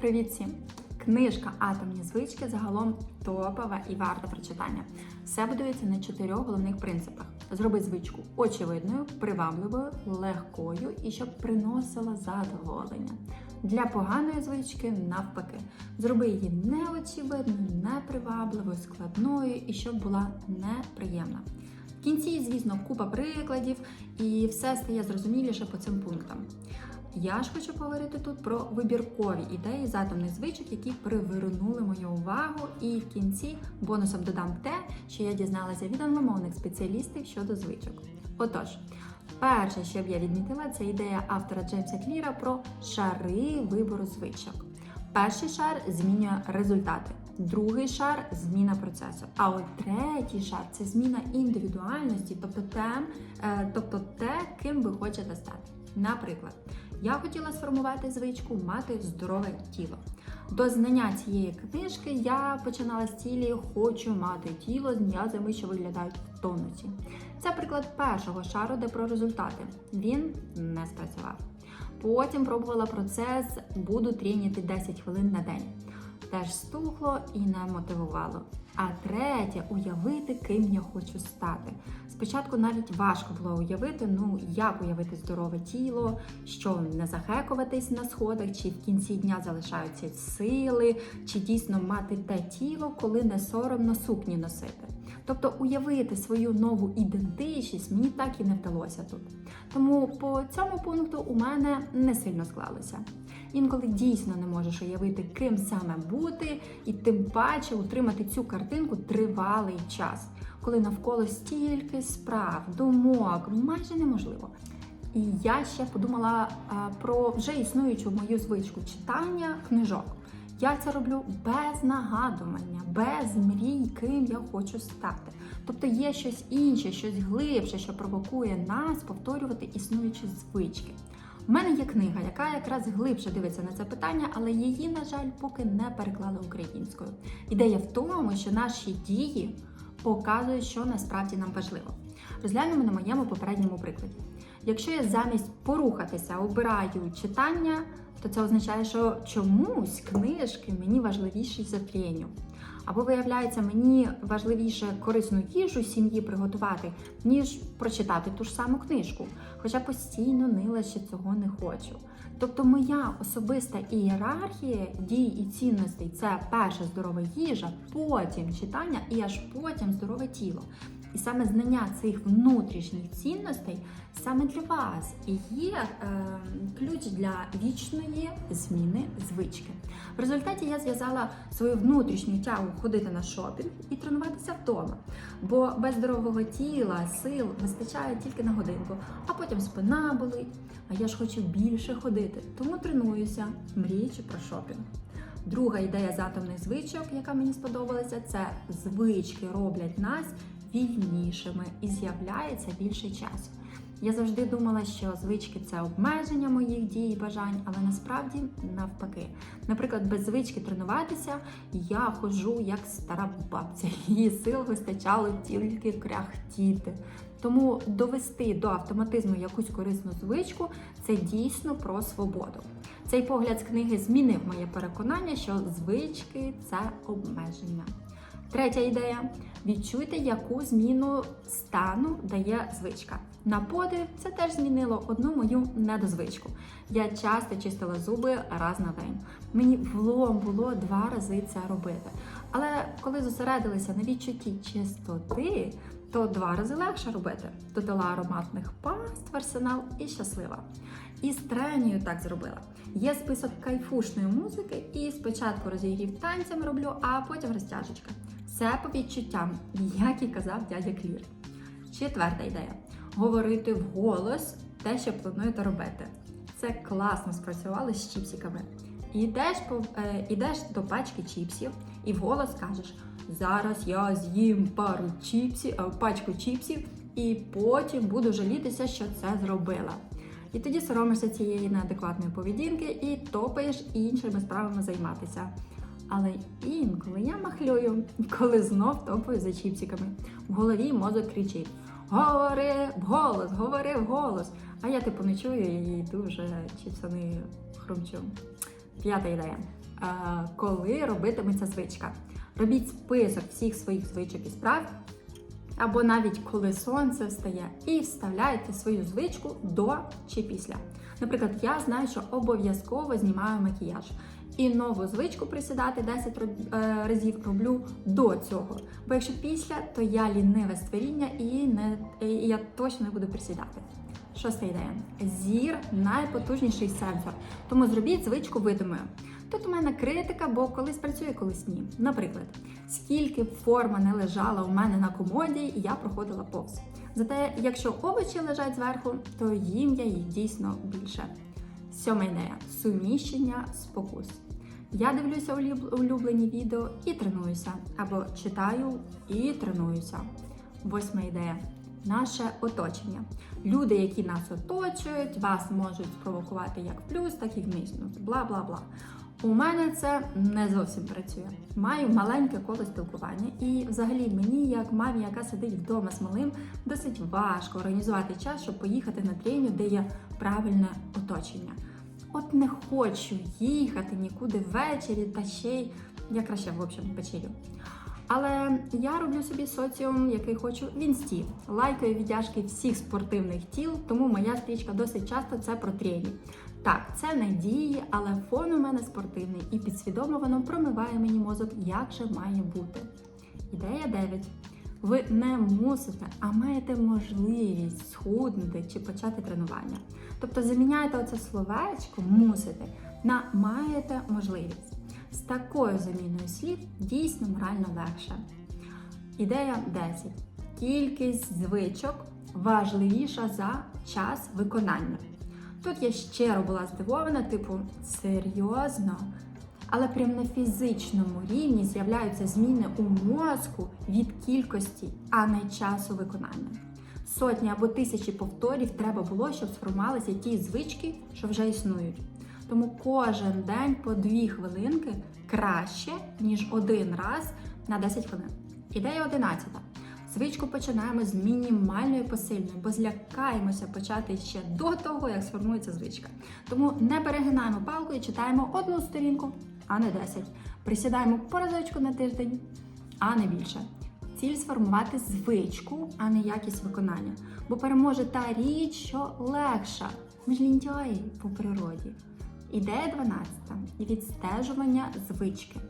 Привіт всім! Книжка Атомні звички загалом топова і варта прочитання. Все будується на чотирьох головних принципах: зроби звичку очевидною, привабливою, легкою і щоб приносила задоволення. Для поганої звички навпаки, зроби її неочевидною, непривабливою, складною і щоб була неприємна. В кінці, звісно, купа прикладів, і все стає зрозуміліше по цим пунктам. Я ж хочу поговорити тут про вибіркові ідеї з атомних звичок, які привернули мою увагу, і в кінці бонусом додам те, що я дізналася від англомовних спеціалістів щодо звичок. Отож, перше, що б я відмітила, це ідея автора Джеймса Кліра про шари вибору звичок. Перший шар змінює результати, другий шар зміна процесу. А от третій шар це зміна індивідуальності, тобто те, е, тобто те, ким ви хочете стати. Наприклад, я хотіла сформувати звичку мати здорове тіло. До знання цієї книжки я починала з цілі хочу мати тіло з м'язами, що виглядають в тонусі. Це приклад першого шару, де про результати. Він не спрацював. Потім пробувала процес буду тренити 10 хвилин на день. Теж стухло і не мотивувало. А третє уявити, ким я хочу стати. Спочатку навіть важко було уявити, ну як уявити здорове тіло, що не захекуватись на сходах, чи в кінці дня залишаються сили, чи дійсно мати те тіло, коли не соромно сукні носити. Тобто уявити свою нову ідентичність мені так і не вдалося тут. Тому по цьому пункту у мене не сильно склалося. Інколи дійсно не можеш уявити, ким саме бути, і тим паче утримати цю картинку тривалий час, коли навколо стільки справ, думок, майже неможливо. І я ще подумала а, про вже існуючу мою звичку читання книжок. Я це роблю без нагадування, без мрій, ким я хочу стати. Тобто є щось інше, щось глибше, що провокує нас повторювати існуючі звички. У мене є книга, яка якраз глибше дивиться на це питання, але її, на жаль, поки не переклали українською. Ідея в тому, що наші дії показують, що насправді нам важливо. Розглянемо на моєму попередньому прикладі. Якщо я замість порухатися обираю читання, то це означає, що чомусь книжки мені важливіші за треню. Або виявляється, мені важливіше корисну їжу сім'ї приготувати, ніж прочитати ту ж саму книжку. Хоча постійно нила, що цього не хочу. Тобто моя особиста ієрархія дій і цінностей це перша здорова їжа, потім читання і аж потім здорове тіло. І саме знання цих внутрішніх цінностей саме для вас і є е, ключ для вічної зміни звички. В результаті я зв'язала свою внутрішню тягу ходити на шопінг і тренуватися вдома. Бо без здорового тіла, сил вистачає тільки на годинку, а потім спина болить. А я ж хочу більше ходити, тому тренуюся, мріючи про шопінг. Друга ідея з атомних звичок, яка мені сподобалася, це звички роблять нас вільнішими і з'являється більше часу. Я завжди думала, що звички це обмеження моїх дій і бажань, але насправді навпаки. Наприклад, без звички тренуватися я ходжу як стара бабця. Її сил вистачало тільки кряхтіти. Тому довести до автоматизму якусь корисну звичку це дійсно про свободу. Цей погляд з книги змінив моє переконання, що звички це обмеження. Третя ідея: відчуйте, яку зміну стану дає звичка. На подив це теж змінило одну мою недозвичку. Я часто чистила зуби раз на день. Мені влом було два рази це робити. Але коли зосередилися на відчутті чистоти, то два рази легше робити. Додала ароматних паст в арсенал і щаслива. І з тренію так зробила. Є список кайфушної музики, і спочатку розігрів танцем роблю, а потім розтяжечка. Все по відчуттям, як і казав дядя Клір. Четверта ідея: говорити вголос те, що плануєте робити. Це класно спрацювало з чіпсиками. Ідеш, по, е, ідеш до пачки чіпсів і вголос кажеш: зараз я з'їм пару чіпсів, е, пачку чіпсів, і потім буду жалітися, що це зробила. І тоді соромишся цієї неадекватної поведінки і топаєш іншими справами займатися. Але інколи я махлюю, коли знов топаю за чіпсиками. В голові мозок кричить: Говори вголос, говори вголос. А я типу не чую і дуже чіпсани хрумчу. П'ята ідея. е, коли робитиметься звичка. Робіть список всіх своїх звичок і справ, або навіть коли сонце встає, і вставляйте свою звичку до чи після. Наприклад, я знаю, що обов'язково знімаю макіяж. І нову звичку присідати 10 роб- е, разів роблю до цього. Бо якщо після, то я ліниве створіння і, не, і я точно не буду присідати. Шоста ідея. Зір найпотужніший сенсор. Тому зробіть звичку видимою. Тут у мене критика, бо колись працює, колись ні. Наприклад, скільки форма не лежала у мене на комоді, я проходила повз. Зате, якщо овочі лежать зверху, то їм я їх дійсно більше. Сьома ідея суміщення спокус. Я дивлюся улюб- улюблені відео і тренуюся, або читаю і тренуюся. Восьма ідея. Наше оточення. Люди, які нас оточують, вас можуть спровокувати як в плюс, так і в мінус. Бла бла бла. У мене це не зовсім працює. Маю маленьке коло спілкування, і взагалі мені, як мамі, яка сидить вдома з малим, досить важко організувати час, щоб поїхати на тренінг, де є правильне оточення. От не хочу їхати нікуди ввечері, та ще й я краще в общем вечерю. Але я роблю собі соціум, який хочу в інсті. Лайкаю віддяжки всіх спортивних тіл, тому моя стрічка досить часто це про тренінг. Так, це не дії, але фон у мене спортивний і підсвідомо воно промиває мені мозок, як же має бути. Ідея 9. Ви не мусите, а маєте можливість схуднути чи почати тренування. Тобто заміняйте оце словечко мусите на маєте можливість. З такою заміною слів дійсно морально легше. Ідея 10. Кількість звичок важливіша за час виконання. Тут я щиро була здивована, типу, серйозно? Але прямо на фізичному рівні з'являються зміни у мозку від кількості, а не часу виконання. Сотні або тисячі повторів треба було, щоб сформувалися ті звички, що вже існують. Тому кожен день по дві хвилинки краще, ніж один раз на 10 хвилин. Ідея 11. Звичку починаємо з мінімальної посильної, бо злякаємося почати ще до того, як сформується звичка. Тому не перегинаємо палку і читаємо одну сторінку, а не 10. Присідаємо по разочку на тиждень, а не більше. Ціль сформувати звичку, а не якість виконання. Бо переможе та річ, що легша. Ми ж лінтяї по природі. Ідея 12. Відстежування звички.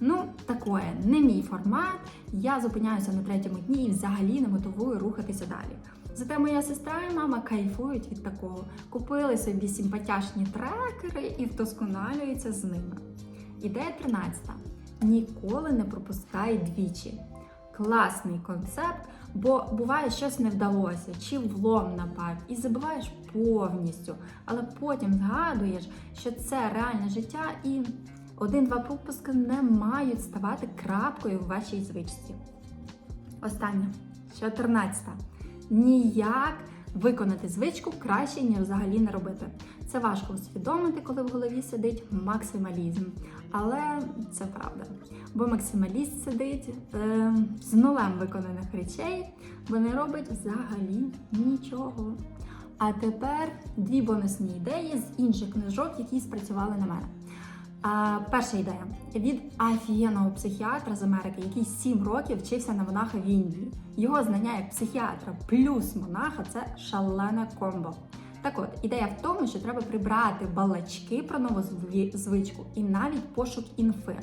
Ну, такое, не мій формат. Я зупиняюся на третьому дні і взагалі не мотивую рухатися далі. Зате моя сестра і мама кайфують від такого. Купили собі симпатяшні трекери і вдосконалюються з ними. Ідея 13. Ніколи не пропускай двічі. Класний концепт, бо буває щось не вдалося, чи влом напав, і забуваєш повністю, але потім згадуєш, що це реальне життя, і один-два пропуски не мають ставати крапкою в вашій звичці. Останнє, 14. Ніяк виконати звичку краще, ніж взагалі не робити. Це важко усвідомити, коли в голові сидить максималізм. Але це правда. Бо максималіст сидить е, з нулем виконаних речей, бо не робить взагалі нічого. А тепер дві бонусні ідеї з інших книжок, які спрацювали на мене. А, перша ідея від офігенного психіатра з Америки, який 7 років вчився на монаха в Індії. Його знання як психіатра плюс монаха це шалене комбо. Так от, ідея в тому, що треба прибрати балачки про нову звичку і навіть пошук інфи.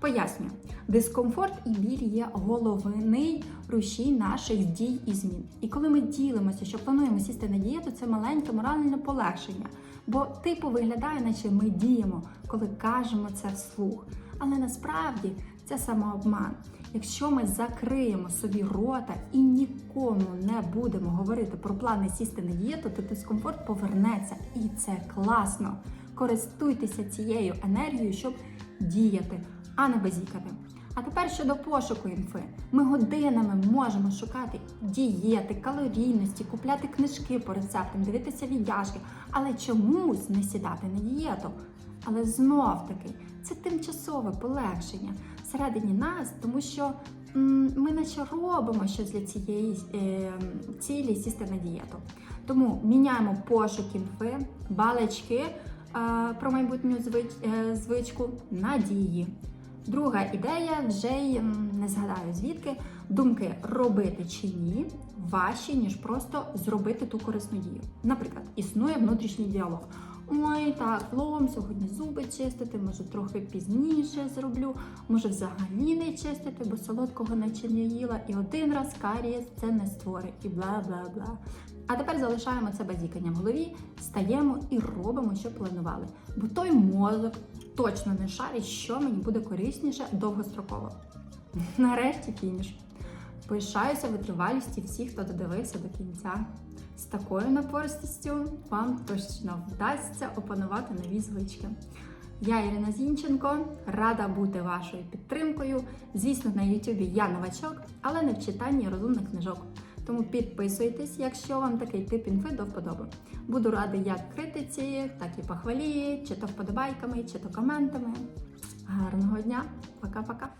Пояснюю, дискомфорт і біль є головний рушій наших дій і змін. І коли ми ділимося, що плануємо сісти на дієту, це маленьке моральне полегшення. Бо типу виглядає, наче ми діємо, коли кажемо це вслух. Але насправді це самообман. Якщо ми закриємо собі рота і нікому не будемо говорити про плани сісти на дієту, то дискомфорт повернеться, і це класно. Користуйтеся цією енергією, щоб діяти, а не базікати. А тепер щодо пошуку інфи. Ми годинами можемо шукати дієти, калорійності, купляти книжки по рецептам, дивитися віддяжки, але чомусь не сідати на дієту. Але знов таки це тимчасове полегшення всередині нас, тому що м, ми наче робимо щось для цієї е, цілі сісти на дієту. Тому міняємо пошук інфи, балачки е, про майбутню звич, е, звичку надії. Друга ідея вже й не згадаю звідки. Думки робити чи ні важчі, ніж просто зробити ту корисну дію. Наприклад, існує внутрішній діалог. Ой, так, лом, сьогодні зуби чистити, може трохи пізніше зроблю, може взагалі не чистити, бо солодкого наче їла, і один раз карієс це не створить, і бла бла бла. А тепер залишаємо це базікання в голові, стаємо і робимо, що планували. Бо той мозок точно не шарить, що мені буде корисніше довгостроково. Нарешті фініш. Пишаюся витривалістю всіх, хто додивився до кінця. З такою напористістю вам точно вдасться опанувати нові звички. Я Ірина Зінченко, рада бути вашою підтримкою. Звісно, на Ютубі я новачок, але не в читанні розумних книжок. Тому підписуйтесь, якщо вам такий тип інфи до вподоби. Буду рада як критиці, так і похвалі, чи то вподобайками, чи то коментами. Гарного дня, пока-пока!